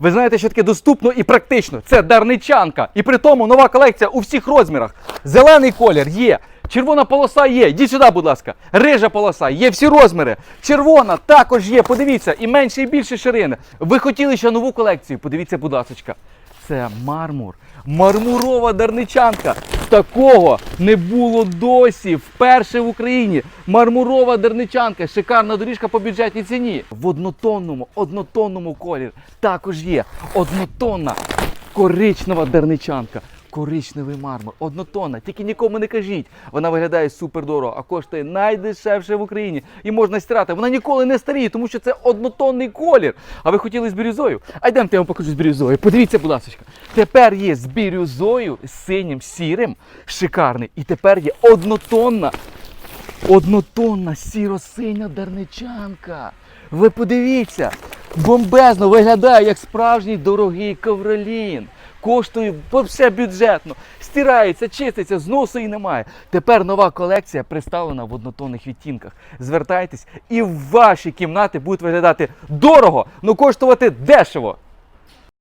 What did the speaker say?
Ви знаєте, що таке доступно і практично. Це дарничанка. І при тому нова колекція у всіх розмірах. Зелений колір є. Червона полоса є. Йдіть сюди, будь ласка. Рижа полоса, є всі розміри. Червона також є. Подивіться, і менше, і більше ширини. Ви хотіли ще нову колекцію? Подивіться, будь ласка. Це мармур. Мармурова дарничанка. Такого не було досі. Вперше в Україні. Мармурова дерничанка, Шикарна доріжка по бюджетній ціні. В однотонному, однотонному колір також є однотонна коричнева дарничанка. Коричневий мармур, однотонна, тільки нікому не кажіть. Вона виглядає супер дорого, а коштує найдешевше в Україні. І можна стирати. Вона ніколи не старіє, тому що це однотонний колір. А ви хотіли з бірюзою? А я вам покажу з бірюзою. Подивіться, будь ласка. Тепер є з бірюзою, з синім, сірим, шикарний. І тепер є однотонна Однотонна сіро-синя дарничанка. Ви подивіться, бомбезно виглядає як справжній дорогий ковролін. Коштує все бюджетно, стирається, чиститься, зносу і немає. Тепер нова колекція представлена в однотонних відтінках. Звертайтесь, і ваші кімнати будуть виглядати дорого, але коштувати дешево.